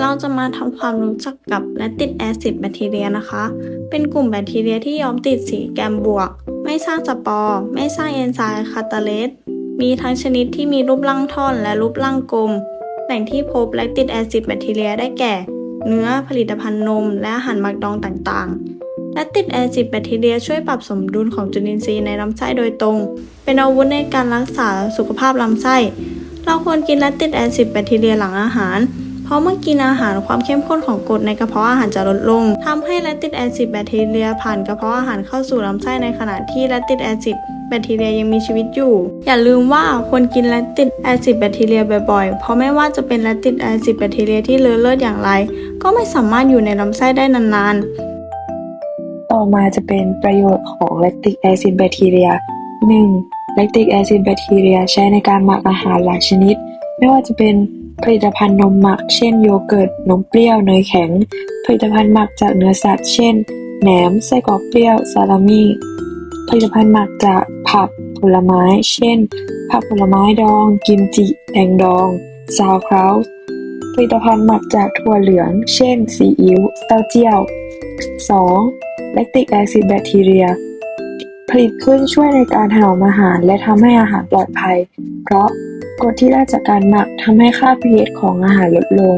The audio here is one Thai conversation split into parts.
เราจะมาทำความรู้จักกับแลคติกแอซิดแบคทีเรียนะคะ เป็นกลุ่มแบคทีเรียที่ยอมติดสีแกมบวก ไม่สร้างสปอร์ ไม่สร้างเอนไซม์คาตาเลส มีทั้งชนิดที่มีรูปร่างท่อนและรูปร่างกลม แหล่งที่พบแลคติกแอซิดแบคทีเรียได้แก่ เนื้อผลิตภัณฑ์นม และอาหารหมักดองต่างๆ แลคติกแอซิดแบคทีเรียช่วยปรับสมดุลของจุลินทรีย์ในลำไส้โดยตรง เป็นอาวุธในการรักษาสุขภาพลำไส้ เราควรกินแลคติกแอซิดแบคทีเรียหลังอาหาร เพราะเมื่อกินอาหารความเข้มข้นของกรดในกระเพาะอาหารจะลดลงทำให้แลคติกแอซิดแบคทีเรียผ่านกระเพาะอาหารเข้าสู่ลำไส้ในขณะที่แลคติกแอซิดแบคทีเรียยังมีชีวิตอยู่ อย่าลืมว่าควรกินแลคติกแอซิดแบคทีเรียบ่อยๆ เพราะไม่ว่าจะเป็นแลคติกแอซิดแบคทีเรียที่เลอะเลิศอย่างไร ก็ไม่สามารถอยู่ในลำไส้ได้นานๆ ต่อมาจะเป็นประโยชน์ของ lactic acid bacteria 1. lactic acid bacteria ใช้ในการหมักอาหารหลายชนิด ไม่ว่าจะเป็น ผลิตภัณฑ์นมหมัก เช่นโยเกิร์ต นมเปรี้ยว เนยแข็ง ผลิตภัณฑ์หมักจากเนื้อสัตว์ เช่น แหนม ไส้กรอกเปรี้ยว ซาลามี่ ผลิตภัณฑ์หมักจากผักผลไม้ เช่น ผักผลไม้ดอง กิมจิ แตงดอง ซาวคราวผลิตภัณฑ์หมักจากถั่วเหลือง เช่น ซีอิ๊ว เต้าเจี้ยว 2. lactic acid bacteria ผลิตขึ้นช่วยในการถนอมอาหารและทำให้อาหารปลอดภัย เพราะ กรดที่ได้จากการหมักทำให้ค่า pH ของอาหารลดลง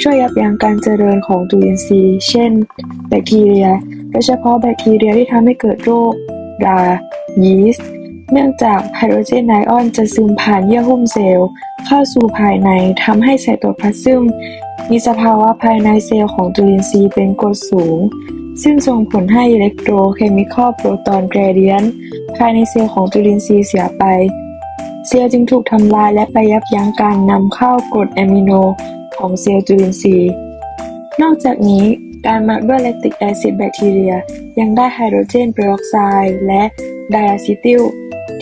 ช่วยยับยั้งการเจริญของจุลินทรีย์ เช่น แบคทีเรีย โดยเฉพาะแบคทีเรียที่ทำให้เกิดโรครายีสต์ เนื่องจากไฮโดรเจนไอออนจะซึมผ่านเยื่อหุ้มเซลล์ เข้าสู่ภายในทำให้ไซโตพลาซึมมีสภาวะภายในเซลล์ของจุลินทรีย์เป็นกรดสูง ซึ่งส่งผลให้อิเล็กโทรเคมีคอลโปรตอนเกรเดียนภายในเซลล์ของจุลินทรีย์เสียไป เซลล์จึงถูกทำลายและไปยับยั้งการนำเข้ากรดอะมิโนของเซลล์จุลินทรีย์ นอกจากนี้การหมักด้วยแลติกแอซิดแบคทีเรีย ยังได้ไฮโดรเจนเปอร์ออกไซด์และไดอะซิติล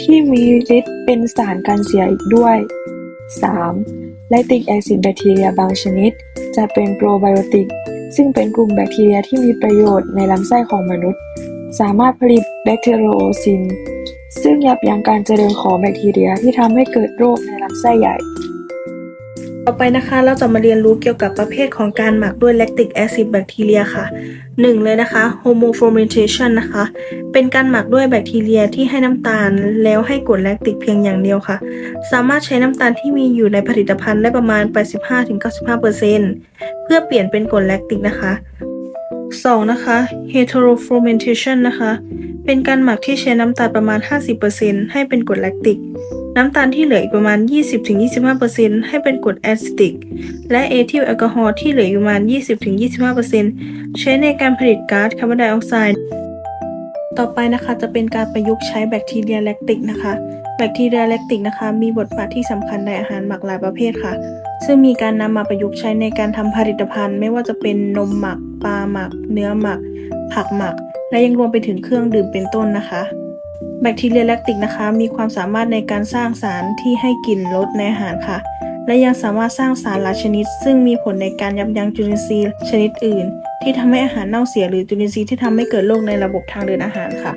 ที่มีฤทธิ์เป็นสารกันเสียอีกด้วย 3. แลติกแอซิดแบคทีเรียบางชนิด จะเป็นโปรไบโอติก ซึ่งเป็นกลุ่มแบคทีเรียที่มีประโยชน์ในลำไส้ของมนุษย์ สามารถผลิตแบคทีโรโอซิน ซึ่งยับยั้งการเจริญของแบคทีเรียที่ทำให้เกิดโรคในลำไส้ใหญ่ ต่อไปนะคะเราจะมาเรียนรู้เกี่ยวกับประเภทของการหมักด้วยแลคติกแอซิดแบคทีเรียค่ะหนึ่งเลยนะคะ homofermentation นะคะ เป็นการหมักด้วยแบคทีเรียที่ให้น้ำตาลแล้วให้กรดแลคติกเพียงอย่างเดียวค่ะ สามารถใช้น้ำตาลที่มีอยู่ในผลิตภัณฑ์ได้ประมาณ 85-95%เพื่อเปลี่ยนเป็นกรดแลคติกนะคะ 2. นะคะ heterofermentation นะคะ เป็นการหมักที่ใช้น้ำตาลประมาณ 50%ให้เป็นกรดแลคติก น้ำตาลที่เหลืออีกประมาณ 20-25%ให้เป็นกรดแอซิติก และเอทิลแอลกอฮอล์ที่เหลืออยู่ประมาณ 20-25%ใช้ในการผลิตก๊าซคาร์บอนไดออกไซด์ ต่อไปนะคะจะเป็นการประยุกต์ใช้แบคทีเรียแลคติกนะคะ แบคทีเรียแลคติกนะคะมีบทบาทที่สำคัญในอาหารหมักหลายประเภทค่ะ ซึ่งมีการนำมาประยุกต์ใช้ในการทำผลิตภัณฑ์ ไม่ว่าจะเป็นนมหมัก ปลาหมัก เนื้อหมัก ผักหมัก และยังรวมไปถึงเครื่องดื่มเป็นต้นนะคะ แบคทีเรียแลคติกนะคะ มีความสามารถในการสร้างสารที่ให้กลิ่นรสในอาหารค่ะ และยังสามารถสร้างสารหลายชนิด ซึ่งมีผลในการยับยั้งจุลินทรีย์ชนิดอื่น ที่ทำให้อาหารเน่าเสียหรือจุลินทรีย์ที่ทำให้เกิดโรคในระบบทางเดินอาหารค่ะ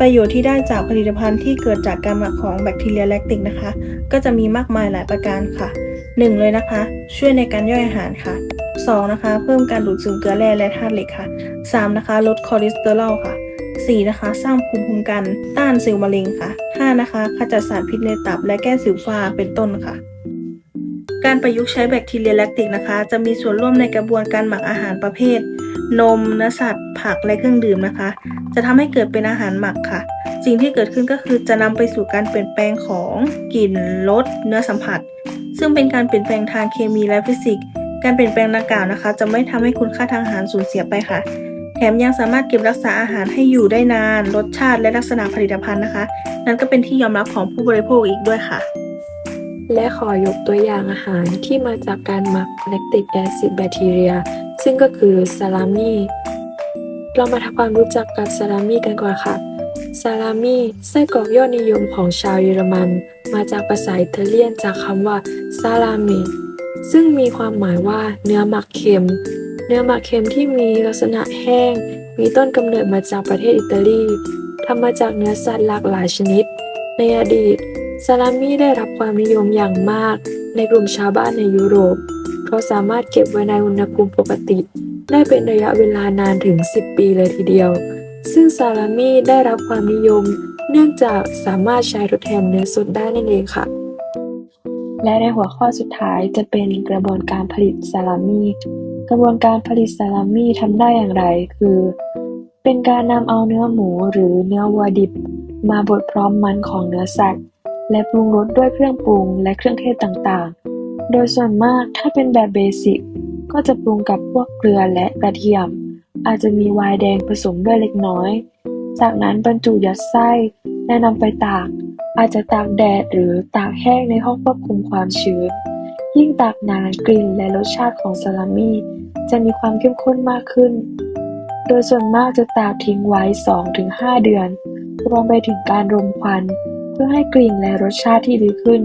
ประโยชน์ที่ได้จากผลิตภัณฑ์ที่เกิดจากการหมักของแบคทีเรียแลคติกนะคะ ก็จะมีมากมายหลายประการค่ะ 1. เลยนะคะ ช่วยในการย่อยอาหารค่ะ 2. นะคะ เพิ่มการดูดซึมเกลือแร่และธาตุเหล็กค่ะ 3. นะคะ ลดคอเลสเตอรอลค่ะ 4. นะคะ สร้างภูมิคุ้มกันต้านเซลล์มะเร็งค่ะ 5. นะคะ ขจัดสารพิษในตับและแก้สิวฟ้าเป็นต้นค่ะ การประยุกต์ใช้แบคทีเรียแลคติกนะคะ จะมีส่วนร่วมในกระบวนการหมักอาหารประเภท นมเนื้อสัตว์ ผักและเครื่องดื่มนะคะ จะทำให้เกิดเป็นอาหารหมักค่ะ สิ่งที่เกิดขึ้นก็คือจะนำไปสู่การเปลี่ยนแปลงของกลิ่นรสเนื้อสัมผัส ซึ่งเป็นการเปลี่ยนแปลงทางเคมีและฟิสิกส์ การเปลี่ยนแปลงดังกล่าวนะคะ จะไม่ทำให้คุณค่าทางอาหารสูญเสียไปค่ะ แถมยังสามารถเก็บรักษาอาหารให้อยู่ได้นาน รสชาติและลักษณะผลิตภัณฑ์นะคะ นั่นก็เป็นที่ยอมรับของผู้บริโภคอีกด้วยค่ะ และขอยกตัวอย่างอาหารที่มาจากการหมักแลคติกแอซิดแบคทีเรีย ซึ่งก็คือซาลามี่เรามาทำความรู้จักกับซาลามี่กันก่อนค่ะซาลามี่ไส้กรอกยอดนิยมของชาวเยอรมัน มาจากภาษาอิตาเลียนจากคำว่าซาลามิ ซึ่งมีความหมายว่าเนื้อหมักเค็ม เนื้อหมักเค็มที่มีลักษณะแห้ง มีต้นกำเนิดมาจากประเทศอิตาลีทำมาจากเนื้อสัตว์หลากหลายชนิด ในอดีตซาลามี่ได้รับความนิยมอย่างมาก ในกลุ่มชาวบ้านในยุโรป เพราะสามารถเก็บไว้ในอุณหภูมิปกติ ได้เป็นระยะเวลานานถึง 10 ปีเลยทีเดียว ซึ่งซาลามี่ได้รับความนิยม เนื่องจากสามารถใช้ทดแทนเนื้อสดได้นั่นเองค่ะ และในหัวข้อสุดท้ายจะเป็นกระบวนการผลิตซาลามี่ กระบวนการผลิตซาลามี่ทำได้อย่างไร คือ เป็นการนำเอาเนื้อหมูหรือเนื้อวัวดิบ มาบดพร้อมมันของเนื้อสัตว์ และปรุงรสด้วยเครื่องปรุงและเครื่องเทศต่างๆ โดยส่วนมากถ้าเป็นแบบเบสิกก็จะปรุงกับพวกเกลือและกระเทียม อาจจะมีไวน์แดงผสมด้วยเล็กน้อย จากนั้นบรรจุยัดไส้และนำไปตาก อาจจะตากแดดหรือตากแห้งในห้องควบคุมความชื้น ยิ่งตากนานกลิ่นและรสชาติของซาลามี่จะมีความเข้มข้นมากขึ้น โดยส่วนมากจะตากทิ้งไว้ 2-5 เดือน รวมไปถึงการรมควัน เพื่อให้กลิ่นและรสชาติที่ดีขึ้น